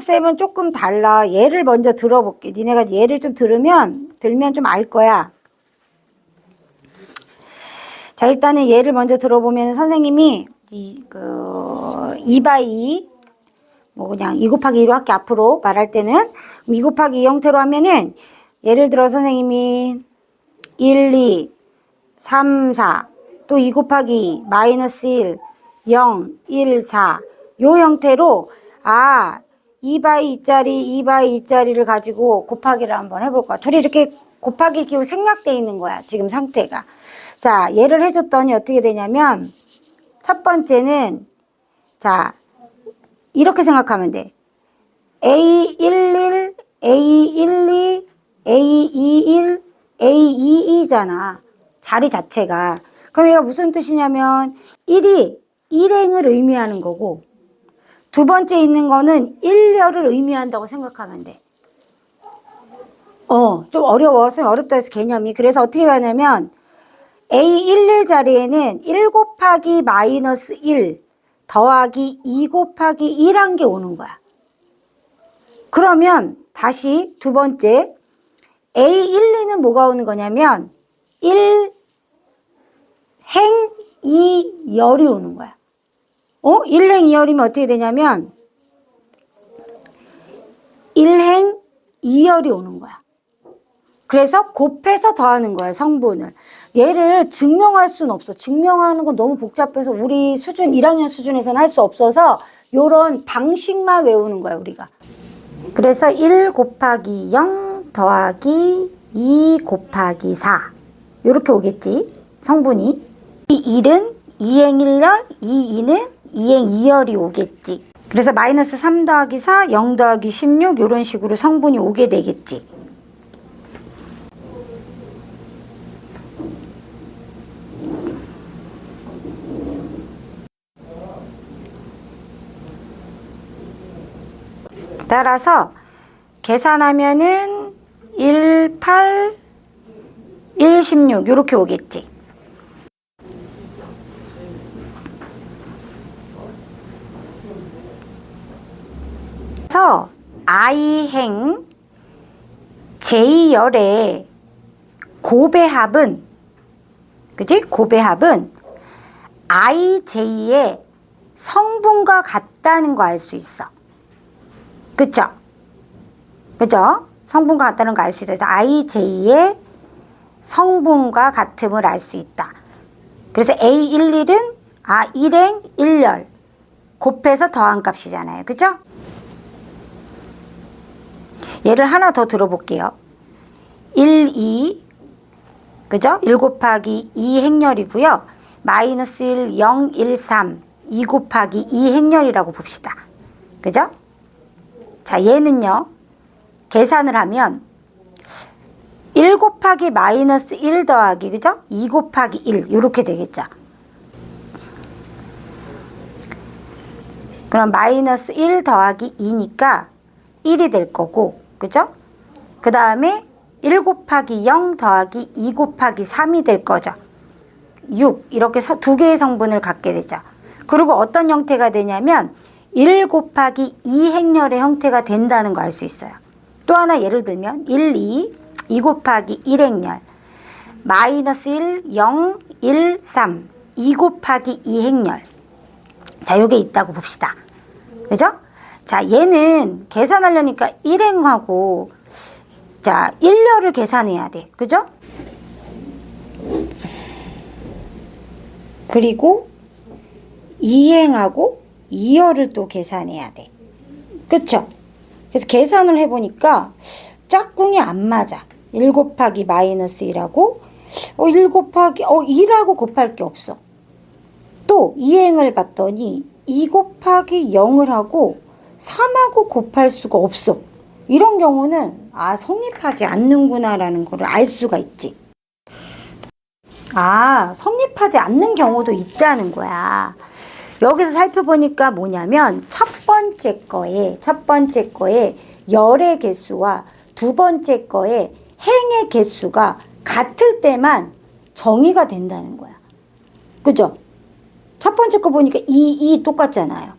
쌤은 조금 달라. 예를 먼저 들어볼게. 니네가 예를 좀 들으면, 들면 좀 알 거야. 자, 일단은 예를 먼저 들어보면 선생님이 이, 그, 2바이, 뭐 그냥 2 곱하기 2로 할게 앞으로 말할 때는 2 곱하기 2 형태로 하면은 예를 들어 선생님이 1, 2, 3, 4, 또 2 곱하기 2, 마이너스 1, 0, 1, 4. 요 형태로, 아, 2바이 2짜리, 2바이 2짜리를 가지고 곱하기를 한번 해볼 거야. 둘이 이렇게 곱하기 기호 생략돼 있는 거야. 지금 상태가. 자, 예를 해줬더니 어떻게 되냐면, 첫 번째는, 자, 이렇게 생각하면 돼. A11, A12, A21, A22잖아. 자리 자체가. 그럼 얘가 무슨 뜻이냐면 1이 일행을 의미하는 거고 두 번째 있는 거는 일렬을 의미한다고 생각하면 돼. 어, 좀 어려워. 선 어렵다 해서 개념이. 그래서 어떻게 하냐면 A11 자리에는 1 곱하기 마이너스 1 더하기 2 곱하기 1한 게 오는 거야. 그러면 다시 두 번째 A12는 뭐가 오는 거냐면 1 행 2 열이 오는 거야. 어? 1행 2열이면 어떻게 되냐면 1행 2열이 오는 거야. 그래서 곱해서 더하는 거야, 성분을. 얘를 증명할 수는 없어. 증명하는 건 너무 복잡해서 우리 수준, 1학년 수준에서는 할 수 없어서 요런 방식만 외우는 거야, 우리가. 그래서 1 곱하기 0 더하기 2 곱하기 4. 요렇게 오겠지, 성분이. 이 1은 2행 1열, 이 2는 2행 2열이 오겠지. 그래서 마이너스 3 더하기 4, 0 더하기 16 요런 식으로 성분이 오게 되겠지. 따라서 계산하면은 1, 8, 1, 16 요렇게 오겠지. 그래서 I행 J열의 고배합은 그지? 고배합은 IJ의 성분과 같다는 거 알 수 있어. 그쵸? 그죠? 성분과 같다는 거 알 수 있다. IJ의 성분과 같음을 알 수 있다. 그래서 A11은 아 1행 1열 곱해서 더한 값이잖아요. 그죠? 예를 하나 더 들어볼게요. 1, 2 그죠? 1 곱하기 2 행렬이고요. 마이너스 1, 0, 1, 3 2 곱하기 2 행렬이라고 봅시다. 그죠? 자, 얘는요. 계산을 하면 1 곱하기 마이너스 1 더하기 그죠? 2 곱하기 1 이렇게 되겠죠. 그럼 마이너스 1 더하기 2니까 1이 될 거고 그죠? 그 다음에 1 곱하기 0 더하기 2 곱하기 3이 될 거죠. 6 이렇게 서, 두 개의 성분을 갖게 되죠. 그리고 어떤 형태가 되냐면 1 곱하기 2 행렬의 형태가 된다는 거 알 수 있어요. 또 하나 예를 들면 1, 2, 2 곱하기 1 행렬 마이너스 1, 0, 1, 3 2 곱하기 2 행렬 자 요게 있다고 봅시다. 그죠? 자 얘는 계산하려니까 1행하고 자 1열을 계산해야 돼. 그죠? 그리고 2행하고 2열을 또 계산해야 돼. 그쵸? 그래서 계산을 해보니까 짝꿍이 안 맞아. 1 곱하기 마이너스 1하고 어, 1 곱하기 어 2라고 곱할 게 없어. 또 2행을 봤더니 2 곱하기 0을 하고 3하고 곱할 수가 없어. 이런 경우는 아 성립하지 않는구나라는 거를 알 수가 있지. 아 성립하지 않는 경우도 있다는 거야. 여기서 살펴보니까 뭐냐면 첫 번째 거에 첫 번째 거에 열의 개수와 두 번째 거에 행의 개수가 같을 때만 정의가 된다는 거야. 그죠? 첫 번째 거 보니까 2, 2 똑같잖아요.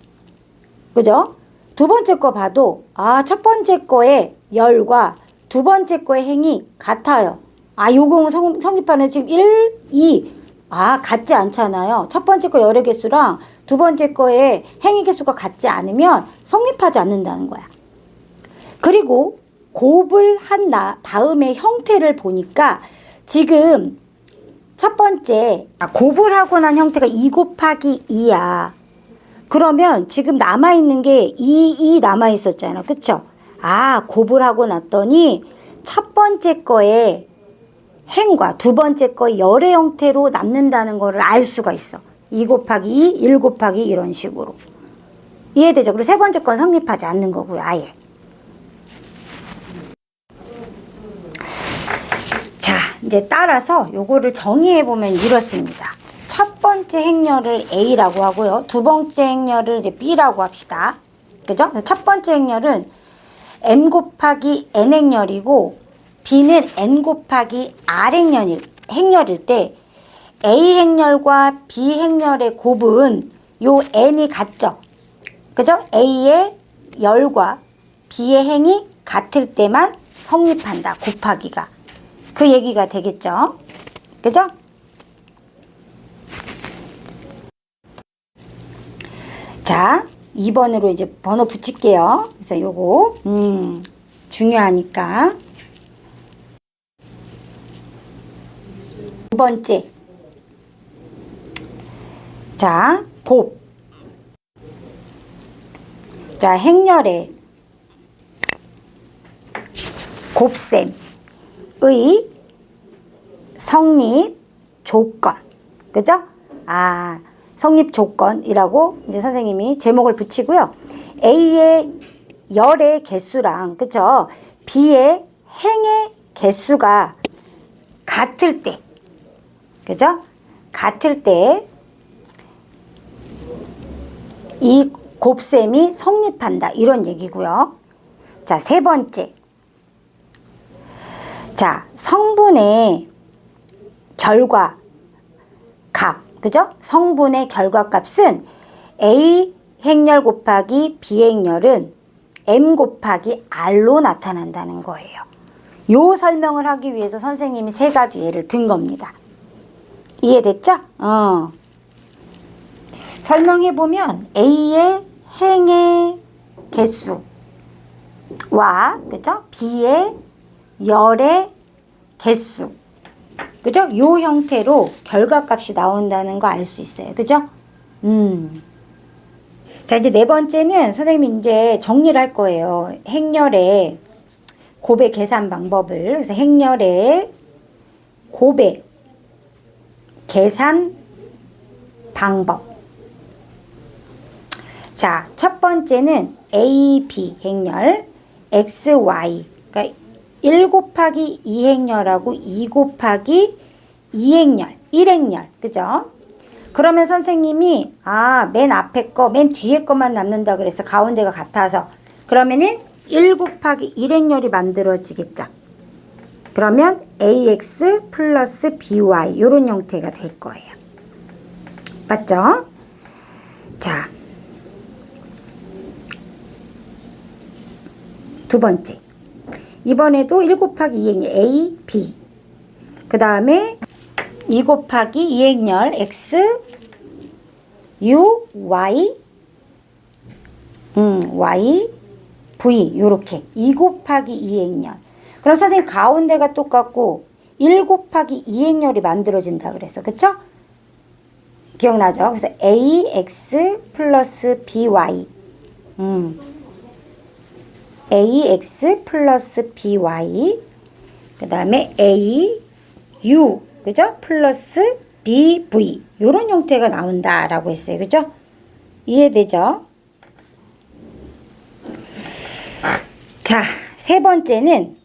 그죠? 두 번째 거 봐도 아, 첫 번째 거의 열과 두 번째 거의 행이 같아요. 아, 요거 성, 성립하는 지금 1, 2. 아, 같지 않잖아요. 첫 번째 거 열의 개수랑 두 번째 거의 행의 개수가 같지 않으면 성립하지 않는다는 거야. 그리고 곱을 한 나, 다음에 형태를 보니까 지금 첫 번째 아, 곱을 하고 난 형태가 2 곱하기 2야. 그러면 지금 남아있는 게 2, 2 남아있었잖아. 그쵸? 아, 곱을 하고 났더니 첫 번째 거에 행과 두 번째 거의 열의 형태로 남는다는 거를 알 수가 있어. 2 곱하기 2, 1 곱하기 이런 식으로. 이해되죠? 그리고 세 번째 건 성립하지 않는 거고요. 아예. 자, 이제 따라서 요거를 정의해 보면 이렇습니다. 첫 번째 행렬을 A라고 하고요. 두 번째 행렬을 이제 B라고 합시다. 그죠? 첫 번째 행렬은 M 곱하기 N 행렬이고 B는 N 곱하기 R 행렬일, 행렬일 때 A 행렬과 B 행렬의 곱은 요 N이 같죠? 그죠? A의 열과 B의 행이 같을 때만 성립한다. 곱하기가. 그 얘기가 되겠죠? 그죠? 자, 2번으로 이제 번호 붙일게요. 그래서 요거, 음, 중요하니까. 두 번째. 자, 곱. 자, 행렬에 곱셈의 성립 조건. 그죠? 아, 성립 조건이라고 이제 선생님이 제목을 붙이고요. A의 열의 개수랑, 그죠? B의 행의 개수가 같을 때, 그죠? 같을 때, 이 곱셈이 성립한다. 이런 얘기고요. 자, 세 번째. 자, 성분의 결과 값, 그죠? 성분의 결과값은 A 행렬 곱하기 B 행렬은 M 곱하기 R로 나타난다는 거예요. 요 설명을 하기 위해서 선생님이 세 가지 예를 든 겁니다. 이해됐죠? 어. 설명해 보면 A의 행의 개수와 그죠? B의 열의 개수 그죠? 요 형태로 결과값이 나온다는 거 알 수 있어요. 그죠? 음. 자, 이제 네 번째는 선생님이 이제 정리를 할 거예요. 행렬의 곱의 계산 방법을. 그래서 행렬의 곱의 계산 방법. 자, 첫 번째는 A, B 행렬, X, Y. 그러니까 1 곱하기 2 행렬하고 2 곱하기 2 행렬, 1 행렬. 그죠? 그러면 선생님이 아, 맨 앞에 거, 맨 뒤에 거만 남는다 그래서 가운데가 같아서 그러면은 1 곱하기 1 행렬이 만들어지겠죠. 그러면 ax 플러스 by 이런 형태가 될 거예요. 맞죠? 자, 두 번째. 이번에도 1 곱하기 2행렬 A, B. 그 다음에 2 곱하기 2행렬 X, U, Y, 음, Y, V. 요렇게 2 곱하기 2행렬. 그럼 선생님 가운데가 똑같고 1 곱하기 2행렬이 만들어진다 그래서 그쵸? 기억나죠? 그래서 AX 플러스 BY. 음. Ax 플러스 by 그 다음에 au 그죠? 플러스 bv 요런 형태가 나온다라고 했어요. 그죠? 이해되죠? 자, 세 번째는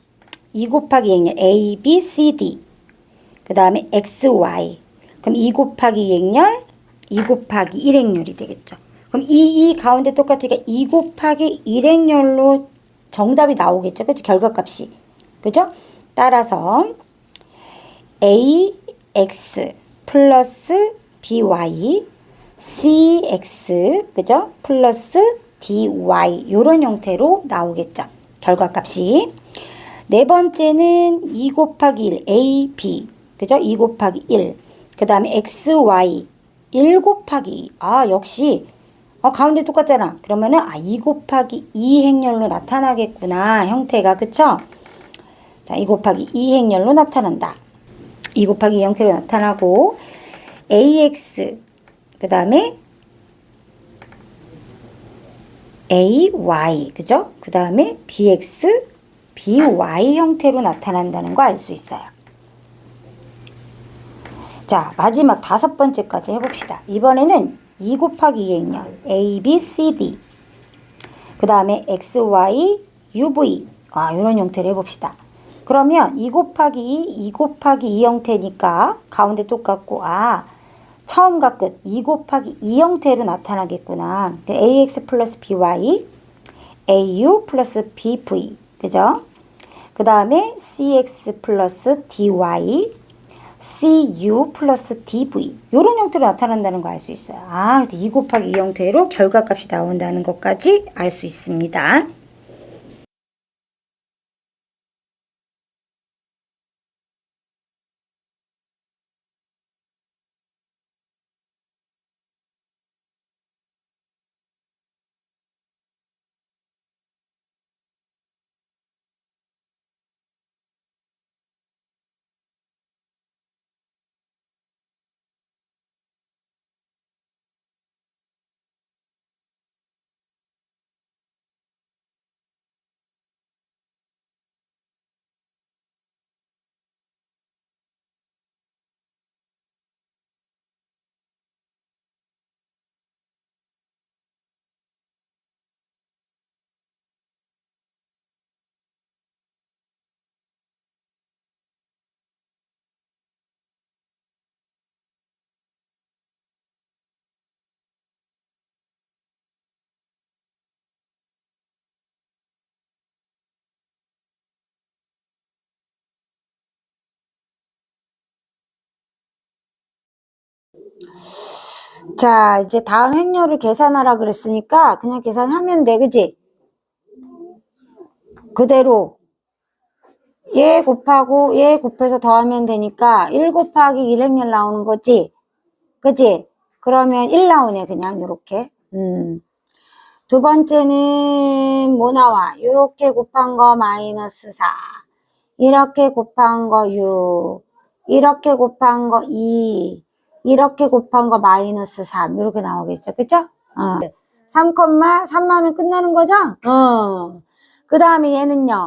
2 곱하기 2행렬 a, b, c, d 그 다음에 x, y 그럼 2 곱하기 2행렬 2 곱하기 1행렬이 되겠죠. 그럼 이, 이 가운데 똑같으니까 2 곱하기 1행렬로 정답이 나오겠죠. 그죠? 결과값이. 그죠? 따라서 ax 플러스 by cx 그죠? 플러스 dy 요런 형태로 나오겠죠. 결과값이. 네 번째는 2 곱하기 1 a, b 그죠? 2 곱하기 1. 그 다음에 x, y 1 곱하기 2. 아 역시 어, 가운데 똑같잖아. 그러면은 아, 2 곱하기 2 행렬로 나타나겠구나. 형태가 그쵸? 자, 2 곱하기 2 행렬로 나타난다. 2 곱하기 2 형태로 나타나고 ax 그 다음에 ay 그죠? 그 다음에 bx by 형태로 나타난다는 거 알 수 있어요. 자 마지막 다섯 번째까지 해봅시다. 이번에는 2 곱하기 2 행렬 a, b, c, d 그 다음에 x, y, u, v 아 이런 형태를 해봅시다. 그러면 2 곱하기 2, 2 곱하기 2 형태니까 가운데 똑같고 아 처음과 끝 2 곱하기 2 형태로 나타나겠구나. ax 플러스 by, au 플러스 bv 그죠? 그 다음에 cx 플러스 dy, cu 플러스 dv 이런 형태로 나타난다는 거 알 수 있어요. 아, 2 곱하기 2 형태로 결과값이 나온다는 것까지 알 수 있습니다. 자, 이제 다음 행렬을 계산하라 그랬으니까 그냥 계산하면 돼, 그지? 그대로 얘 곱하고 얘 곱해서 더하면 되니까 1 곱하기 1 행렬 나오는 거지? 그지? 그러면 1 나오네, 그냥 요렇게. 음. 두 번째는 뭐 나와? 요렇게 곱한 거 마이너스 4. 이렇게 곱한 거 6. 이렇게 곱한 거 2. 이렇게 곱한 거 마이너스 3 이렇게 나오겠죠 그죠? 어. 3, 3만면 끝나는 거죠? 어. 그 다음에 얘는요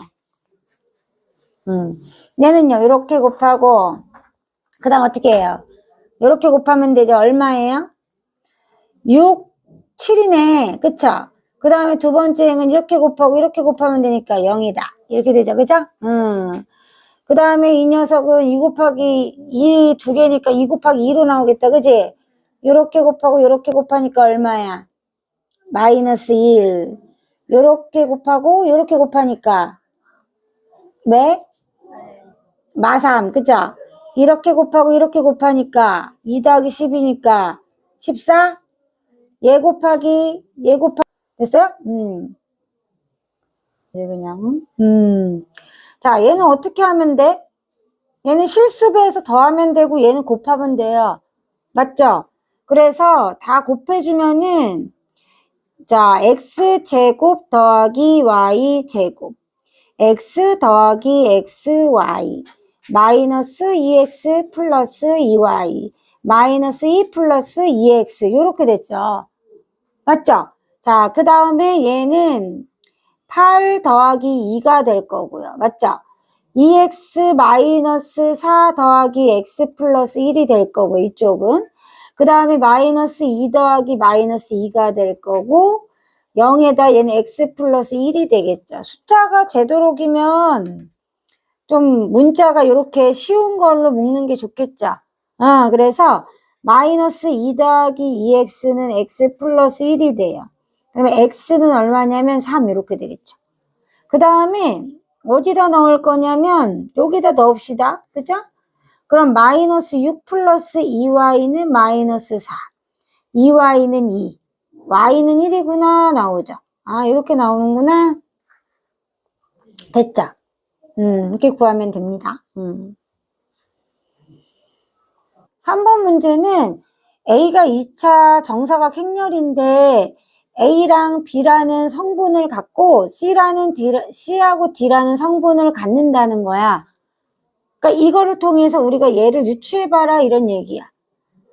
음. 얘는요 이렇게 곱하고 그 다음 어떻게 해요? 이렇게 곱하면 되죠 얼마예요? 6, 7이네 그쵸? 그 다음에 두 번째 행은 이렇게 곱하고 이렇게 곱하면 되니까 0이다 이렇게 되죠 그죠? 음. 그 다음에 이 녀석은 2 곱하기 2 두 개니까 2 곱하기 2로 나오겠다. 그지? 요렇게 곱하고 요렇게 곱하니까 얼마야? 마이너스 1. 요렇게 곱하고 요렇게 곱하니까 왜? 마3. 그죠? 이렇게 곱하고 이렇게 곱하니까 2 더하기 10이니까 14? 얘 곱하기 얘 곱하기 됐어요? 음. 얘 그냥 음. 자, 얘는 어떻게 하면 돼? 얘는 실수배해서 더하면 되고 얘는 곱하면 돼요. 맞죠? 그래서 다 곱해주면은 자, x제곱 더하기 y제곱 x 더하기 xy 마이너스 2x 플러스 2y 마이너스 2 플러스 2x 이렇게 됐죠. 맞죠? 자, 그 다음에 얘는 8 더하기 2가 될 거고요. 맞죠? 2x 마이너스 4 더하기 x 플러스 1이 될 거고 이쪽은 그 다음에 마이너스 2 더하기 마이너스 2가 될 거고 0에다 얘는 x 플러스 1이 되겠죠. 숫자가 제도록이면 좀 문자가 이렇게 쉬운 걸로 묶는 게 좋겠죠. 아, 그래서 마이너스 2 더하기 2x는 x 플러스 1이 돼요. 그러면 x는 얼마냐면 3 이렇게 되겠죠. 그 다음에 어디다 넣을 거냐면 여기다 넣읍시다. 그죠? 그럼 마이너스 6 플러스 2y는 마이너스 4. 2y는 2. y는 1이구나 나오죠. 아, 이렇게 나오는구나. 됐죠? 음, 이렇게 구하면 됩니다. 음. 3번 문제는 A가 2차 정사각 행렬인데 A랑 B라는 성분을 갖고 C라는 D, C하고 D라는 성분을 갖는다는 거야. 그러니까 이거를 통해서 우리가 얘를 유추해봐라 이런 얘기야.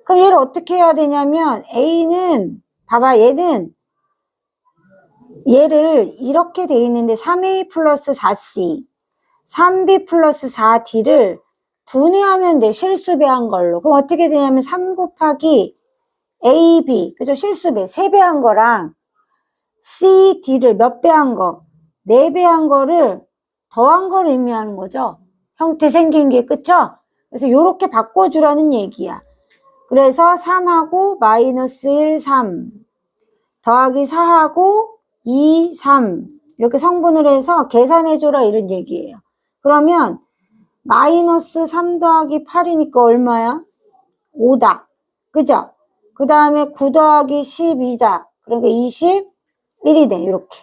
그럼 얘를 어떻게 해야 되냐면 A는 봐봐 얘는 얘를 이렇게 돼 있는데 3A 플러스 4C 3B 플러스 4D를 분해하면 돼 실수배한 걸로 그럼 어떻게 되냐면 3 곱하기 AB 그죠 실수배 3배 한 거랑 CD를 몇 배 한 거, 4배 한 거를 더한 걸 의미하는 거죠. 형태 생긴 게, 그쵸? 그래서 요렇게 바꿔주라는 얘기야. 그래서 3하고 마이너스 1, 3 더하기 4하고 2, 3 이렇게 성분을 해서 계산해줘라 이런 얘기예요. 그러면 마이너스 3 더하기 8이니까 얼마야? 5다. 그죠? 그 다음에 9 더하기 12다. 그러니까 21이 돼. 이렇게.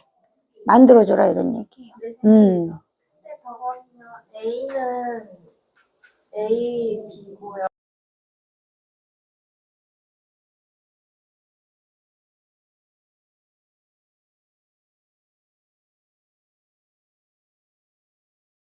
만들어줘라 이런 얘기예요. 음. 근데 저거는요, A는 A, B고요.